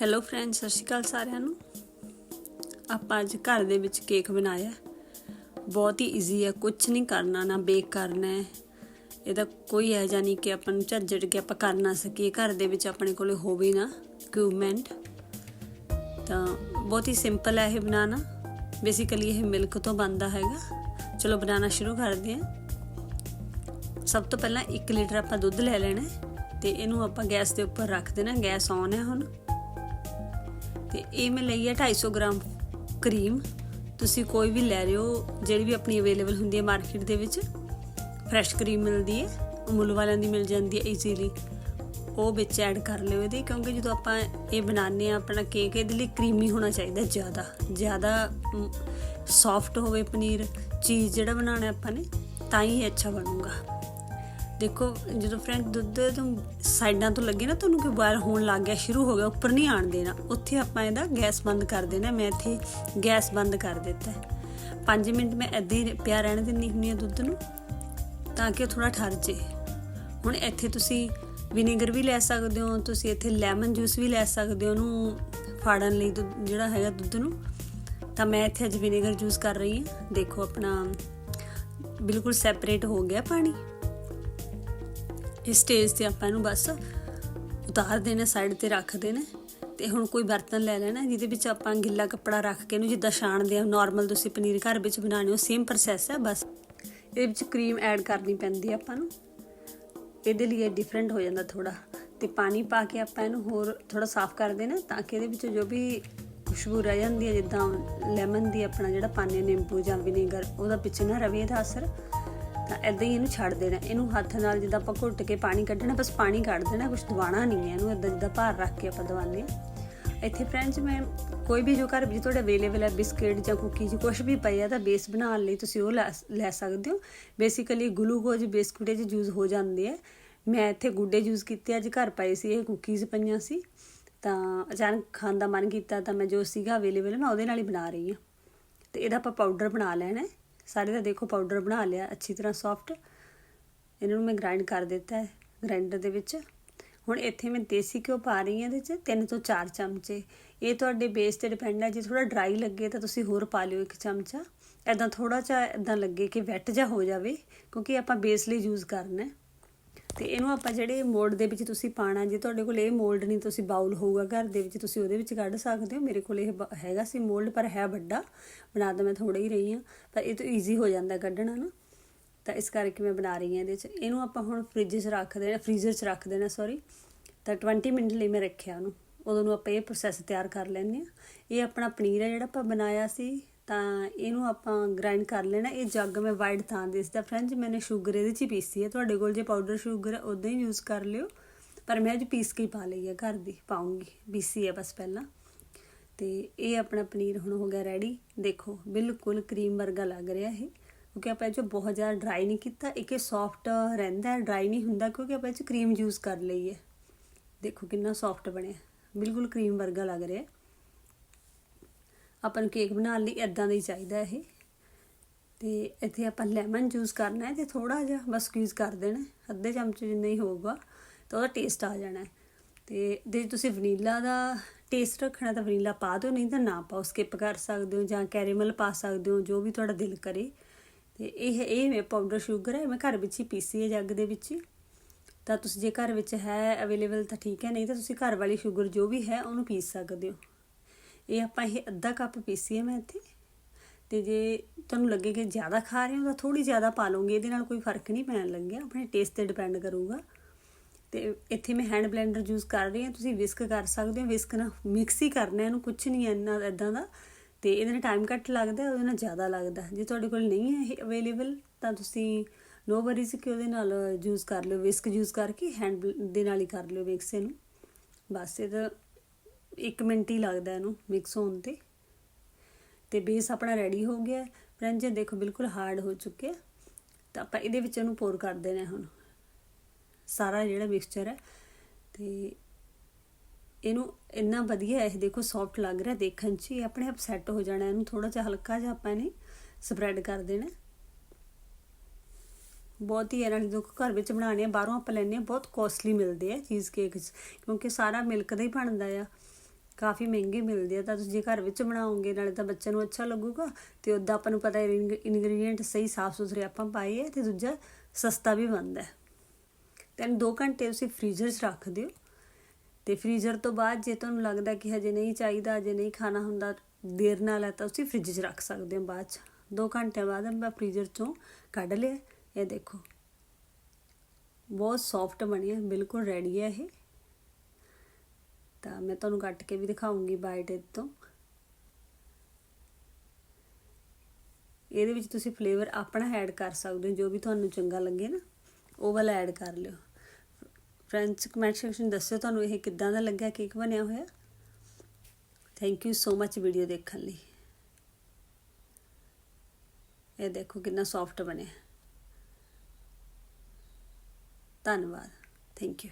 Hello friend ਸਤਿ ਸ਼੍ਰੀ ਅਕਾਲ ਸਾਰਿਆਂ ਨੂੰ। ਆਪਾਂ ਅੱਜ ਘਰ ਦੇ ਵਿੱਚ ਕੇਕ ਬਣਾਇਆ। ਬਹੁਤ ਹੀ ਈਜ਼ੀ ਹੈ ਕੁਝ ਨਹੀਂ ਕਰਨਾ, ਨਾ ਬੇਕ ਕਰਨਾ ਹੈ। ਇਹਦਾ ਕੋਈ ਹੈ ਜਾਨੀ ਕਿ ਆਪਾਂ ਨੂੰ ਝੱਜੜ ਕੇ ਆਪਾਂ ਕਰ ਨਾ ਸਕੀਏ। ਘਰ ਦੇ ਵਿੱਚ ਆਪਣੇ ਕੋਲੇ ਹੋਵੇ ਨਾ ਇਕਵਿਪਮੈਂਟ ਤਾਂ ਬਹੁਤ ਹੀ ਸਿੰਪਲ ਹੈ ਇਹ ਬਣਾਉਣਾ। ਬੇਸਿਕਲੀ ਇਹ ਮਿਲਕ ਤੋਂ ਬਣਦਾ ਹੈਗਾ। ਚਲੋ ਬਣਾਉਣਾ ਸ਼ੁਰੂ ਕਰਦੇ ਹਾਂ। ਸਭ ਤੋਂ ਪਹਿਲਾਂ 1 ਲੀਟਰ ਆਪਾਂ ਦੁੱਧ ਲੈ ਲੈਣਾ ਤੇ ਇਹਨੂੰ ਆਪਾਂ ਗੈਸ ਦੇ ਉੱਪਰ ਰੱਖ ਦੇਣਾ। ਗੈਸ ਔਨ ਹੈ ਹੁਣ। ਤੇ ਇਹ ਮੈਂ ਲਈ ਹੈ 250 ਗ੍ਰਾਮ ਕਰੀਮ। ਤੁਸੀਂ ਕੋਈ ਵੀ ਲੈ ਰਹੇ ਹੋ ਜਿਹੜੀ ਵੀ ਆਪਣੀ ਅਵੇਲੇਬਲ ਹੁੰਦੀ ਹੈ ਮਾਰਕੀਟ ਦੇ ਵਿੱਚ ਫਰੈਸ਼ ਕਰੀਮ ਮਿਲਦੀ ਹੈ, ਅਮੂਲ ਵਾਲਿਆਂ ਦੀ ਮਿਲ ਜਾਂਦੀ ਹੈ ਈਜ਼ੀਲੀ ਉਹ ਵਿੱਚ ਐਡ ਕਰ ਲਿਓ ਇਹਦੇ, ਕਿਉਂਕਿ ਜਦੋਂ ਆਪਾਂ ਇਹ ਬਣਾਉਂਦੇ ਆ ਆਪਣਾ ਕੇਕ ਇਹਦੇ ਲਈ ਕਰੀਮੀ ਹੋਣਾ ਚਾਹੀਦਾ ਜ਼ਿਆਦਾ। ਜ਼ਿਆਦਾ ਸੌਫਟ ਹੋਵੇ ਪਨੀਰ, ਚੀਜ਼ ਜਿਹੜਾ ਬਣਾਉਣਾ ਆਪਾਂ ਨੇ, ਤਾਂ ਹੀ ਇਹ ਅੱਛਾ ਬਣੂਗਾ। ਦੇਖੋ, ਜਦੋਂ ਫਰੈਂਡ ਦੁੱਧ ਤੋਂ ਸਾਈਡਾਂ ਤੋਂ ਲੱਗੇ ਨਾ ਤੁਹਾਨੂੰ ਕਿ ਬਾਹਰ ਹੋਣ ਲੱਗ ਗਿਆ, ਸ਼ੁਰੂ ਹੋ ਗਿਆ, ਉੱਪਰ ਨਹੀਂ ਆਣ ਦੇਣਾ। ਉੱਥੇ ਆਪਾਂ ਇਹਦਾ ਗੈਸ ਬੰਦ ਕਰ ਦੇਣਾ, ਮੈਂ ਇੱਥੇ ਗੈਸ ਬੰਦ ਕਰ ਦਿੱਤਾ 5 ਮਿੰਟ ਮੈਂ ਇੱਦਾਂ ਹੀ ਪਿਆ ਰਹਿਣ ਦਿੰਦੀ ਹੁੰਦੀ ਆ ਦੁੱਧ ਨੂੰ, ਤਾਂ ਕਿ ਥੋੜਾ ਠਰ ਜੇ। ਹੁਣ ਇੱਥੇ ਤੁਸੀਂ ਵਿਨੇਗਰ ਵੀ ਲੈ ਸਕਦੇ ਹੋ, ਤੁਸੀਂ ਇੱਥੇ ਲੈਮਨ ਜੂਸ ਵੀ ਲੈ ਸਕਦੇ ਹੋ, ਉਹਨੂੰ ਫਾੜਨ ਲਈ ਜਿਹੜਾ ਹੈਗਾ ਦੁੱਧ ਨੂੰ। ਤਾਂ ਮੈਂ ਇੱਥੇ ਅੱਜ ਵਿਨੇਗਰ ਜੂਸ ਕਰ ਰਹੀ ਹਾਂ। ਦੇਖੋ ਆਪਣਾ ਬਿਲਕੁਲ ਸੈਪਰੇਟ ਹੋ ਗਿਆ ਪਾਣੀ। ਇਸ ਸਟੇਜ ਤੇ ਆਪਾਂ ਇਹਨੂੰ ਬਸ ਉਤਾਰ ਦੇਣਾ ਸਾਈਡ ਤੇ ਰੱਖ ਦੇਣਾ ਤੇ ਹੁਣ ਕੋਈ ਬਰਤਨ ਲੈ ਲੈਣਾ, ਜਿਹਦੇ ਵਿੱਚ ਆਪਾਂ ਗਿੱਲਾ ਕੱਪੜਾ ਰੱਖ ਕੇ ਇਹਨੂੰ ਜਿੱਦਾਂ ਛਾਣਦੇ ਆ ਨਾਰਮਲ ਤੁਸੀਂ ਪਨੀਰ ਘਰ ਵਿੱਚ ਬਣਾਉਣੇ ਹੋ ਸੇਮ ਪ੍ਰੋਸੈਸ ਹੈ ਬਸ। ਇਹਦੇ ਵਿੱਚ ਕਰੀਮ ਐਡ ਕਰਨੀ ਪੈਂਦੀ ਆਪਾਂ ਨੂੰ। ਇਹਦੇ ਲਈ ਡਿਫਰੈਂਟ ਹੋ ਜਾਂਦਾ ਥੋੜਾ ਤੇ ਪਾਣੀ ਪਾ ਕੇ ਆਪਾਂ ਇਹਨੂੰ ਹੋਰ ਥੋੜਾ ਸਾਫ਼ ਕਰ ਦੇਣਾ ਤਾਂ ਕਿ ਇਹਦੇ ਵਿੱਚ ਜੋ ਵੀ ਖੁਸ਼ਬੂ ਰਹਿ ਜਾਂਦੀ ਹੈ ਜਿੱਦਾਂ ਲੈਮਨ ਦੀ ਆਪਣਾ ਜਿਹੜਾ ਪਾਣੀ ਨਿੰਬੂ ਜਾਂ ਵਿਨੇਗਰ ਉਹਦਾ ਪਿੱਛੇ ਨਾ ਰਵੇ ਇਹਦਾ ਅਸਰ। ਤਾਂ ਐਦਾਂ ਹੀ ਇਹਨੂੰ ਛੱਡ ਦੇਣਾ। ਇਹਨੂੰ ਹੱਥ ਨਾਲ ਜਿੱਦਾਂ ਆਪਾਂ ਘੁੱਟ ਕੇ ਪਾਣੀ ਕੱਢਣਾ, ਬਸ ਪਾਣੀ ਕੱਢ ਦੇਣਾ ਕੁਝ ਦਵਾਣਾ ਨਹੀਂ ਹੈ। ਇਹਨੂੰ ਐਦਾਂ ਜਿੱਦਾਂ ਭਾਰ ਰੱਖ ਕੇ ਆਪਾਂ ਦਵਾਉਂਦੇ ਆ ਇੱਥੇ ਫਰੈਂਡਸ ਮੈਂ ਕੋਈ ਵੀ ਜੋ ਘਰ ਵਿੱਚ ਤੁਹਾਡੇ ਅਵੇਲੇਬਲ ਹੈ, ਬਿਸਕਟ ਜਾਂ ਕੁਕੀਜ਼ ਕੁਝ ਵੀ ਪਈ ਤਾਂ ਬੇਸ ਬਣਾਉਣ ਲਈ ਤੁਸੀਂ ਉਹ ਲੈ ਸਕਦੇ ਹੋ। ਬੇਸਿਕਲੀ ਗਲੂਕੋਜ਼ ਬਿਸਕੁਟ ਚ ਯੂਜ਼ ਹੋ ਜਾਂਦੇ ਆ। ਮੈਂ ਇੱਥੇ ਗੁੱਡੇ ਯੂਜ਼ ਕੀਤੇ, ਅੱਜ ਘਰ ਪਏ ਸੀ, ਇਹ ਕੁਕੀਜ਼ ਪਈਆਂ ਸੀ। ਤਾਂ ਅਚਾਨਕ ਖਾਣ ਦਾ ਮਨ ਕੀਤਾ ਤਾਂ ਮੈਂ ਜੋ ਸੀਗਾ ਅਵੇਲੇਬਲ ਮੈਂ ਉਹਦੇ ਨਾਲ ਹੀ ਬਣਾ ਰਹੀ ਹਾਂ। ਤੇ ਇਹਦਾ ਆਪਾਂ ਪਾਊਡਰ ਬਣਾ ਲੈਣਾ ਸਾਰੇ ਦਾ ਦੇਖੋ ਪਾਊਡਰ ਬਣਾ ਲਿਆ, ਅੱਛੀ ਤਰ੍ਹਾਂ ਸੌਫਟ ਇਹਨਾਂ ਨੂੰ ਮੈਂ ਗ੍ਰਾਈਂਡ ਕਰ ਦਿੱਤਾ ਹੈ ਗ੍ਰਾਈਂਡਰ ਦੇ ਵਿੱਚ। ਹੁਣ ਇੱਥੇ ਮੈਂ ਦੇਸੀ ਘਿਓ ਪਾ ਰਹੀ ਹਾਂ ਇਹਦੇ 'ਚ 3 ਤੋਂ 4 ਚਮਚੇ। ਇਹ ਤੁਹਾਡੇ ਬੇਸ ਤੇ ਡਿਪੈਂਡ ਹੈ, ਜੇ ਥੋੜਾ ਡਰਾਈ ਲੱਗੇ ਤਾਂ ਤੁਸੀਂ ਹੋਰ ਪਾ ਲਿਓ ਇੱਕ ਚਮਚਾ। ਐਦਾਂ ਥੋੜਾ ਜਿਹਾ ਐਦਾਂ ਲੱਗੇ ਕਿ ਵੈਟ ਜਾ ਹੋ ਜਾਵੇ, ਕਿਉਂਕਿ ਆਪਾਂ ਬੇਸ ਲਈ ਯੂਜ਼ ਕਰਨਾ ਹੈ। ਤੇ ਇਹਨੂੰ ਆਪਾਂ ਜਿਹੜੇ ਮੋਲਡ ਦੇ ਵਿੱਚ ਤੁਸੀਂ ਪਾਣਾ ਜੇ ਤੁਹਾਡੇ ਕੋਲ ਇਹ ਮੋਲਡ ਨਹੀਂ, ਤੁਸੀਂ ਬਾਉਲ ਹੋਊਗਾ ਘਰ ਦੇ ਵਿੱਚ, ਤੁਸੀਂ ਉਹਦੇ ਵਿੱਚ ਕੱਢ ਸਕਦੇ ਹੋ। ਮੇਰੇ ਕੋਲ ਇਹ ਹੈਗਾ ਸੀ ਮੋਲਡ ਪਰ ਹੈ ਵੱਡਾ। ਬਣਾ ਤਾਂ ਮੈਂ ਥੋੜਾ ਹੀ ਰਹੀ ਹਾਂ, ਪਰ ਇਹ ਤਾਂ ਈਜ਼ੀ ਹੋ ਜਾਂਦਾ ਕੱਢਣਾ ਨਾ। ਤਾਂ ਇਸ ਕਰਕੇ ਮੈਂ ਬਣਾ ਰਹੀ ਹਾਂ ਇਹਦੇ ਵਿੱਚ ਇਹਨੂੰ ਆਪਾਂ ਹੁਣ ਫ੍ਰਿਜ 'ਚ ਰੱਖ ਦੇਣਾ ਫ੍ਰੀਜ਼ਰ 'ਚ ਰੱਖ ਦੇਣਾ ਸੌਰੀ ਤਾਂ 20 ਮਿੰਟ ਲਈ ਮੈਂ ਰੱਖਿਆ ਉਹਨੂੰ। ਉਦੋਂ ਨੂੰ ਆਪਾਂ ਇਹ ਪ੍ਰੋਸੈਸ ਤਿਆਰ ਕਰ ਲੈਂਦੇ ਆ ਇਹ ਆਪਣਾ ਪਨੀਰ ਹੈ ਜਿਹੜਾ ਆਪਾਂ ਬਣਾਇਆ ਸੀ ਤਾਂ ਇਹਨੂੰ ਆਪਾਂ ਗ੍ਰਾਈਂਡ ਕਰ ਲੈਣਾ। ਇਹ ਜੱਗ ਮੈਂ ਵਾਈਟ ਤਾਂ ਦਿਸਦਾ ਫਰੈਂਡ ਮੈਨੇ ਸ਼ੂਗਰ ਇਹਦੇ 'ਚ ਹੀ ਪੀਸੀ ਹੈ। ਤੁਹਾਡੇ ਕੋਲ ਜੇ ਪਾਊਡਰ ਸ਼ੂਗਰ ਹੈ ਉਦਾਂ ਹੀ ਯੂਜ਼ ਕਰ ਲਿਓ। ਪਰ ਮੈਂ ਅੱਜ ਪੀਸ ਕੇ ਪਾ ਲਈ ਹੈ ਘਰ ਦੀ, ਪਾਉਂਗੀ। ਪੀਸੀ ਹੈ ਬਸ ਪਹਿਲਾਂ। ਤੇ ਇਹ ਆਪਣਾ ਪਨੀਰ ਹੁਣ ਹੋ ਗਿਆ ਰੈਡੀ ਦੇਖੋ, ਬਿਲਕੁਲ ਕਰੀਮ ਵਰਗਾ ਲੱਗ ਰਿਹਾ ਇਹ। ਕਿਉਂਕਿ ਆਪਾਂ ਇਹ ਜੋ ਬਹੁਤ ਜ਼ਿਆਦਾ ਡਰਾਈ ਨਹੀਂ ਕੀਤਾ। ਇੱਕ ਇਹ ਸੌਫਟ ਰਹਿੰਦਾ ਹੈ ਡਰਾਈ ਨਹੀਂ ਹੁੰਦਾ ਕਿਉਂਕਿ ਆਪਾਂ ਇਹ ਚ ਕਰੀਮ ਯੂਜ਼ ਕਰ ਲਈ ਹੈ ਦੇਖੋ ਕਿੰਨਾ ਸੌਫਟ ਬਣਿਆ। ਬਿਲਕੁਲ ਕਰੀਮ ਵਰਗਾ ਲੱਗ ਰਿਹਾ। ਆਪਾਂ ਨੂੰ ਕੇਕ ਬਣਾਉਣ ਲਈ ਇਦਾਂ ਦਾ ਹੀ ਚਾਹੀਦਾ ਇਹ। ਤੇ ਇੱਥੇ ਆਪਾਂ ਲੈਮਨ ਜੂਸ ਕਰਨਾ ਹੈ ਤੇ ਥੋੜਾ ਜਿਹਾ ਬਸ ਸਕਵੀਜ਼ ਕਰ ਦੇਣਾ ਅੱਧੇ ਚਮਚੇ ਜਿੰਨਾ ਹੀ ਹੋਊਗਾ, ਤਾਂ ਉਹਦਾ ਟੇਸਟ ਆ ਜਾਣਾ ਤੇ ਜੇ ਤੁਸੀਂ ਵਨੀਲਾ ਦਾ ਟੇਸਟ ਰੱਖਣਾ ਤਾਂ ਵਨੀਲਾ ਪਾ ਦਿਓ, ਨਹੀਂ ਤਾਂ ਨਾ ਪਾਓ। ਸਕਿਪ ਕਰ ਸਕਦੇ ਹੋ ਜਾਂ ਕੈਰੇਮਲ ਪਾ ਸਕਦੇ ਹੋ, ਜੋ ਵੀ ਤੁਹਾਡਾ ਦਿਲ ਕਰੇ। ਤੇ ਇਹ ਇਹ ਮੇ ਪਾਊਡਰ ਸ਼ੂਗਰ ਹੈ, ਮੈਂ ਘਰ ਵਿੱਚ ਹੀ ਪੀਸੀ ਹੈ ਜੱਗ ਦੇ ਵਿੱਚ। ਤਾਂ ਤੁਸੀਂ ਜੇ ਘਰ ਵਿੱਚ ਹੈ ਅਵੇਲੇਬਲ ਤਾਂ ਠੀਕ ਹੈ, ਨਹੀਂ ਤਾਂ ਤੁਸੀਂ ਘਰ ਵਾਲੀ ਸ਼ੂਗਰ ਜੋ ਵੀ ਹੈ ਉਹਨੂੰ ਪੀਸ ਸਕਦੇ ਹੋ। ਇਹ ਆਪਾਂ ਇਹ ਅੱਧਾ ਕੱਪ ਪੀਸੀ ਹੈ ਮੈਂ ਇੱਥੇ। ਤੇ ਜੇ ਤੁਹਾਨੂੰ ਲੱਗੇ ਕਿ ਜ਼ਿਆਦਾ ਖਾ ਰਹੇ ਹੋ ਤਾਂ ਥੋੜੀ ਜ਼ਿਆਦਾ ਪਾ ਲਓਗੇ, ਇਹਦੇ ਨਾਲ ਕੋਈ ਫ਼ਰਕ ਨਹੀਂ ਪੈਣ ਲੱਗਿਆ, ਆਪਣੇ ਟੇਸਟ ਤੇ ਡਿਪੈਂਡ ਕਰੂਗਾ। ਤੇ ਇੱਥੇ ਮੈਂ ਹੈਂਡ ਬਲੈਂਡਰ ਯੂਜ਼ ਕਰ ਰਹੀ ਹਾਂ, ਤੁਸੀਂ ਵਿਸਕ ਕਰ ਸਕਦੇ ਹੋ ਵਿਸਕ ਨਾਲ ਮਿਕਸ ਹੀ ਕਰਨਾ, ਇਹਨੂੰ ਕੁਝ ਨਹੀਂ ਇੰਨਾ ਇਦਾਂ ਦਾ। ਤੇ ਇਹਦੇ ਨਾਲ ਟਾਈਮ ਘੱਟ ਲੱਗਦਾ ਉਹਦੇ ਨਾਲ ਜ਼ਿਆਦਾ ਲੱਗਦਾ ਜੇ ਤੁਹਾਡੇ ਕੋਲ ਨਹੀਂ ਹੈ ਇਹ ਅਵੇਲੇਬਲ ਤਾਂ ਤੁਸੀਂ ਨੋ ਵਰੀਜ਼ ਕਿ ਉਹਦੇ ਨਾਲ ਯੂਜ਼ ਕਰ ਲਿਓ ਵਿਸਕ ਯੂਜ਼ ਕਰਕੇ ਹੈਂਡ ਦੇ ਨਾਲ ਹੀ ਕਰ ਲਿਓ ਮਿਕਸ ਇਹਨੂੰ। ਬਸ ਇਹਦਾ 1 ਮਿੰਟ ਹੀ ਲੱਗਦਾ ਇਹਨੂੰ ਮਿਕਸ ਹੋਣ ਤੇ। ਤੇ ਬੇਸ ਆਪਣਾ ਰੈਡੀ ਹੋ ਗਿਆ ਫਰੈਂਡ ਜੀ, ਦੇਖੋ ਬਿਲਕੁਲ ਹਾਰਡ ਹੋ ਚੁੱਕਿਆ ਤਾਂ ਆਪਾਂ ਇਹਦੇ ਵਿੱਚ ਇਹਨੂੰ ਪੋਰ ਕਰ ਦੇਣਾ ਹੁਣ। ਸਾਰਾ ਜਿਹੜਾ ਮਿਕਸਚਰ ਹੈ। ਤੇ ਇਹਨੂੰ ਇੰਨਾ ਵਧੀਆ ਇਹ ਦੇਖੋ ਸੌਫਟ ਲੱਗ ਰਿਹਾ ਦੇਖਣ 'ਚ ਹੀ। ਆਪਣੇ ਆਪ ਸੈੱਟ ਹੋ ਜਾਣਾ ਇਹਨੂੰ ਥੋੜਾ ਜਿਹਾ ਹਲਕਾ ਜਿਹਾ ਆਪਾਂ ਇਹਨੇ ਸਪਰੈਡ ਕਰ ਦੇਣਾ ਬਹੁਤ ਹੀ ਇਹਨਾਂ ਜੋ ਘਰ ਵਿੱਚ ਬਣਾਉਣੇ ਆ। ਬਾਹਰੋਂ ਆਪਾਂ ਲੈਣੇ ਆ ਬਹੁਤ ਕੋਸਟਲੀ ਮਿਲਦੇ ਆ ਚੀਜ਼ ਕੇਕ ਕਿਉਂਕਿ ਸਾਰਾ ਮਿਲਕ ਦਾ ਹੀ ਬਣਦਾ ਆ। ਕਾਫੀ ਮਹਿੰਗੇ ਮਿਲਦੇ ਆ, ਤਾਂ ਤੁਸੀਂ ਜੇ ਘਰ ਵਿੱਚ ਬਣਾਓਗੇ, ਨਾਲੇ ਤਾਂ ਬੱਚਿਆਂ ਨੂੰ ਅੱਛਾ ਲੱਗੂਗਾ। ਤੇ ਉਦਾਂ ਆਪਾਂ ਨੂੰ ਪਤਾ ਇਨਗਰੀਡੀਐਂਟ ਸਹੀ ਸਾਫ਼ ਸੁਥਰੇ ਆਪਾਂ ਪਾਏ ਆ ਤੇ ਦੂਜਾ ਸਸਤਾ ਵੀ ਬਣਦਾ ਹੈ। ਤੇ 2 ਘੰਟੇ ਤੁਸੀਂ ਫ੍ਰੀਜ਼ਰ 'ਚ ਰੱਖ ਦਿਓ। ਤੇ ਫ੍ਰੀਜ਼ਰ ਤੋਂ ਬਾਅਦ ਜੇ ਤੁਹਾਨੂੰ ਲੱਗਦਾ ਕਿ ਹਜੇ ਨਹੀਂ ਚਾਹੀਦਾ, ਹਜੇ ਨਹੀਂ ਖਾਣਾ ਹੁੰਦਾ, ਦੇਰ ਨਾਲ ਹੈ ਤਾਂ ਤੁਸੀਂ ਫ੍ਰਿਜ 'ਚ ਰੱਖ ਸਕਦੇ ਹੋ ਬਾਅਦ 'ਚ। 2 ਘੰਟਿਆਂ ਬਾਅਦ ਮੈਂ ਫ੍ਰੀਜ਼ਰ 'ਚੋਂ ਕੱਢ ਲਿਆ। ਇਹ ਦੇਖੋ, ਬਹੁਤ ਸੌਫਟ ਬਣੀ ਹੈ, ਬਿਲਕੁਲ ਰੈਡੀ ਹੈ ਇਹ। ਤਾਂ ਮੈਂ ਤੁਹਾਨੂੰ ਕੱਟ ਕੇ ਵੀ ਦਿਖਾਉਂਗੀ ਬਾਈਟ ਤੋਂ। ਇਹਦੇ ਵਿੱਚ ਤੁਸੀਂ ਫਲੇਵਰ ਆਪਣਾ ਐਡ ਕਰ ਸਕਦੇ ਹੋ, ਜੋ ਵੀ ਤੁਹਾਨੂੰ ਚੰਗਾ ਲੱਗੇ ਨਾ, ਉਹ ਵਾਲਾ ਐਡ ਕਰ ਲਿਓ। ਫਰੈਂਡਸ ਕਮੈਂਟ ਸੈਕਸ਼ਨ ਦੱਸਿਓ ਤੁਹਾਨੂੰ ਇਹ ਕਿੱਦਾਂ ਦਾ ਲੱਗਾ ਕੇਕ ਬਣਿਆ ਹੋਇਆ। Thank you so much video ਦੇਖਣ ਲਈ। ਇਹ ਦੇਖੋ ਕਿੰਨਾ ਸੌਫਟ ਬਣਿਆ। ਧੰਨਵਾਦ। Thank you